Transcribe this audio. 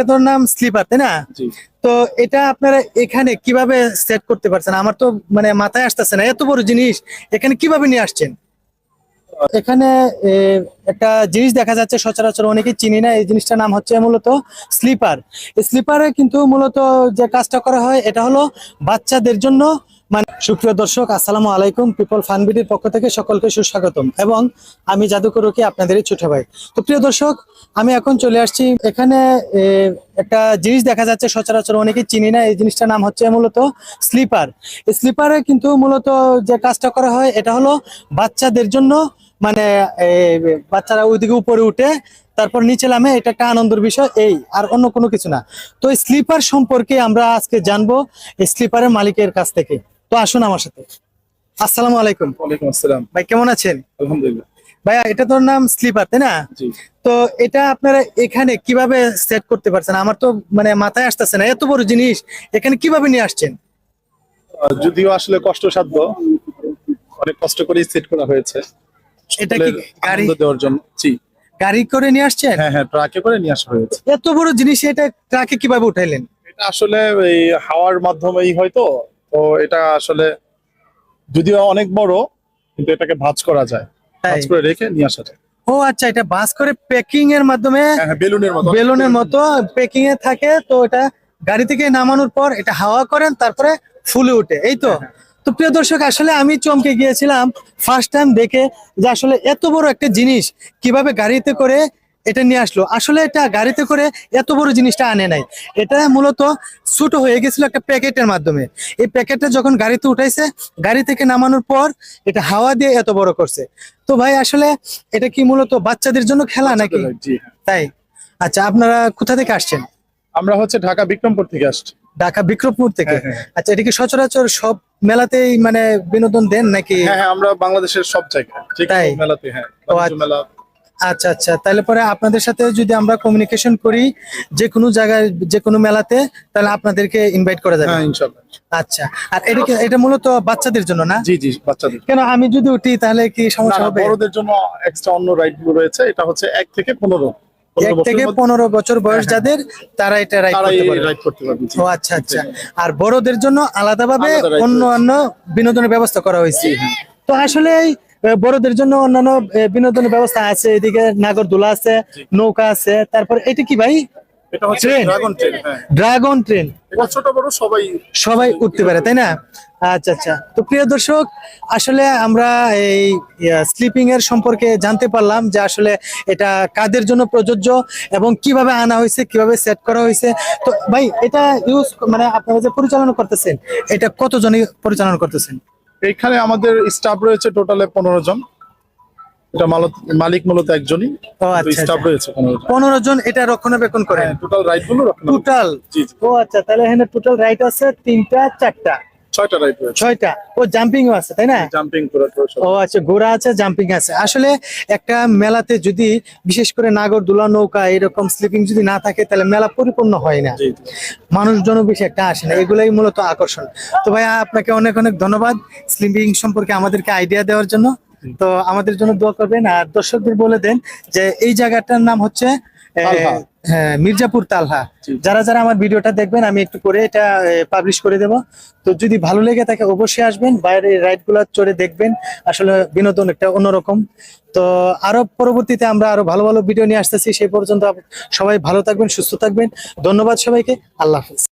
এটা তোর নাম স্লিপার তাই না? তো এটা আপনারা এখানে কীভাবে সেট করতে পারছেন? আমার তো মানে মাথায় আসতেছে না এত বড় জিনিস এখানে কীভাবে নিয়ে আসছেন? এখানে একটা জিনিস দেখা যাচ্ছে সচরাচর অনেকে চিনি না এই জিনিসটার নাম হচ্ছে মূলত স্লিপার। স্লিপারে কিন্তু মূলত যে কাজটা করা হয় এটা হলো বাচ্চাদের জন্য সুপ্রিয় দর্শক, আসসালামু আলাইকুম। পিপল ফানবিটির পক্ষ থেকে সকলকে সুস্বাগতম এবং আমি জাদুকর আপনাদেরই ছোট ভাই। তো প্রিয় দর্শক, আমি এখন চলে আসছি। এখানে একটা জিনিস দেখা যাচ্ছে সচরাচর অনেকেই চিনি না। এই জিনিসটার নাম হচ্ছে মূলত স্লিপার। স্লিপারে কিন্তু মূলত যে কাজটা করা হয়, এটা হলো বাচ্চাদের জন্য মানে বাচ্চারা ওইদিকে উপরে উঠে, তারপর নিচে নামে, এটা একটা আনন্দের বিষয়, এই, আর অন্য কোনো কিছু না। তো এই স্লিপার সম্পর্কে আমরা আজকে জানব, এই স্লিপারের মালিকের কাছ থেকে। তো আসুন আমার সাথে। আসসালামু আলাইকুম। ওয়ালাইকুম আসসালাম। ভাই কেমন আছেন? আলহামদুলিল্লাহ। ভাইয়া এটা তোর নাম স্লিপার তাই না? তো এটা আপনারা এখানে কীভাবে সেট করতে পারছেন? আমার তো মানে মাথায় আসতেছে না এত বড় জিনিস এখানে কীভাবে নিয়ে আসছেন? যদিও আসলে কষ্টসাধ্য অনেক কষ্ট করেই সেট করা হয়েছে। এটা কি গাড়ি? দেওয়ার জন্য জি। গাড়ি করে নিয়ে আসছেন? হ্যাঁ হ্যাঁ ট্রাকে করে নিয়ে আসা হয়েছে। এত বড় জিনিস এটা ট্রাকে কীভাবে উঠাইলেন? এটা আসলে এই হাওয়ার মাধ্যমেই হয়তো তো এটা আসলে যদিও অনেক বড় কিন্তু এটাকে ভাঁজ করা যায়। ভাঁজ করে রেখে নিয়ে আসা যায়। ও আচ্ছা এটা বাস করে প্যাকিং এর মাধ্যমে হ্যাঁ হ্যাঁ বেলুনের মতো। বেলুনের মতো প্যাকিং এ থাকে তো এটা গাড়ি থেকে নামানোর পর এটা হাওয়া করেন তারপরে ফুলে ওঠে এই তো? তো প্রিয় দর্শক আসলে আমি চমকে গিয়েছিলাম ফার্স্ট টাইম দেখে যে আসলে এত বড় একটা জিনিস কীভাবে গাড়িতে করে এটা নিয়ে আসলো। আসলে এটা গাড়িতে করে এত বড় জিনিসটা আনে নাই। এটা মূলত ছোট হয়ে গেছিল একটা প্যাকেটের মাধ্যমে। এই প্যাকেটটা যখন গাড়িতে উঠাইছে গাড়ি থেকে নামানোর পর এটা হাওয়া দিয়ে এত বড় করছে। তো ভাই আসলে এটা কি মূলত বাচ্চাদের জন্য খেলা নাকি? হ্যাঁ। তাই? আচ্ছা আপনারা কোথা থেকে আসছেন? আমরা হচ্ছে ঢাকা বিক্রমপুর থেকে আসছি। ঢাকা বিক্রমপুর থেকে? হ্যাঁ, হ্যাঁ। আচ্ছা এটা কি সচরাচর সব মেলাতেই মানে বিনোদন দেন নাকি? হ্যাঁ আমরা বাংলাদেশের সব জায়গায়। তাই? মেলাতে হ্যাঁ আচ্ছা। মেলা আচ্ছা আচ্ছা। তাহলে পরে আপনাদের সাথে যদি আমরা কমিউনিকেশন করি যে কোনো জায়গায় যে কোনো মেলাতে তাহলে আপনাদেরকে ইনভাইট করা যাবে। হ্যাঁ আচ্ছা। আর এটা কি এটা মূলত বাচ্চাদের জন্য না? জি জি বাচ্চাদের। কেন আমি যদি উঠি তাহলে কি না, সমস্যা না, হবে? বড়দের জন্য এক্সট্রা অন্য রাইডগুলো রয়েছে। এটা হচ্ছে এক থেকে পনেরো। এক থেকে পনেরো বছর বয়স যাদের তারা এটা রাইড করতে পারবে। রাইড করতে পারবে জি। ও আচ্ছা আচ্ছা। আর বড়দের জন্য আলাদাভাবে আলাদা ride অন্য অন্য বিনোদনের ব্যবস্থা করা হয়েছে। তো আসলে এই, বড়দের জন্য অন্যান্য বিনোদনের ব্যবস্থা আছে এদিকে নাগরদোলা আছে নৌকা আছে তারপর এটা কি ভাই? ট্রেন? হ্যাঁ। ড্রাগন ট্রেন ছোট বড় সবাই সবাই উঠতে পারে তাই না? আচ্ছা আচ্ছা। তো প্রিয় দর্শক আসলে আমরা এই স্লিপিং এর সম্পর্কে জানতে পারলাম যে আসলে এটা কাদের জন্য প্রযোজ্য এবং কীভাবে আনা হয়েছে কীভাবে সেট করা হয়েছে। তো ভাই এটা ইউজ মানে আপনারা যে পরিচালনা করতেছেন এটা কতজনই পরিচালনা করতেছেন? এখানে আমাদের স্টাফ রয়েছে টোটালে পনেরো জন। এটা মালিক মূলত একজনই। আচ্ছা স্টাফ রয়েছে পনেরো জন। এটা রক্ষণাবেক্ষণ করে। টোটাল রাইটগুলো টোটাল ও আচ্ছা তাহলে এখানে টোটাল রাইট আছে তিনটা চারটা। ছয়টা রাইড রয়েছে। ছয়টা? ও জাম্পিংও আছে তাই না? জাম্পিং ও আচ্ছা ঘোড়া আছে জাম্পিং আছে। আসলে একটা মেলাতে যদি বিশেষ করে নৌকা এরকম স্লিপিং যদি না থাকে তাহলে মেলা পরিপূর্ণ হয় না। মানুষজন বেশি একটা আসে না এগুলাই মূলত আকর্ষণ। তো ভাইয়া আপনাকে অনেক অনেক ধন্যবাদ স্লিপিং সম্পর্কে আমাদেরকে আইডিয়া দেওয়ার জন্য। তো আমাদের জন্য দোয়া করবেন আর দর্শকদের বলে দেন যে এই জায়গাটার নাম হচ্ছে মির্জাপুর তালহা। যারা যারা আমার ভিডিওটা দেখবেন আমি একটু করে এটা পাবলিশ করে দেব। তো যদি ভালো লেগে থাকে অবশ্যই আসবেন। বাইরে রাইডগুলা চড়ে দেখবেন। আসলে বিনোদন একটা অন্যরকম। তো আরও পরবর্তীতে আমরা আরও ভালো ভালো ভিডিও নিয়ে আসতেছি। সেই পর্যন্ত সবাই ভালো থাকবেন সুস্থ থাকবেন। ধন্যবাদ সবাইকে। আল্লাহ হাফিজ।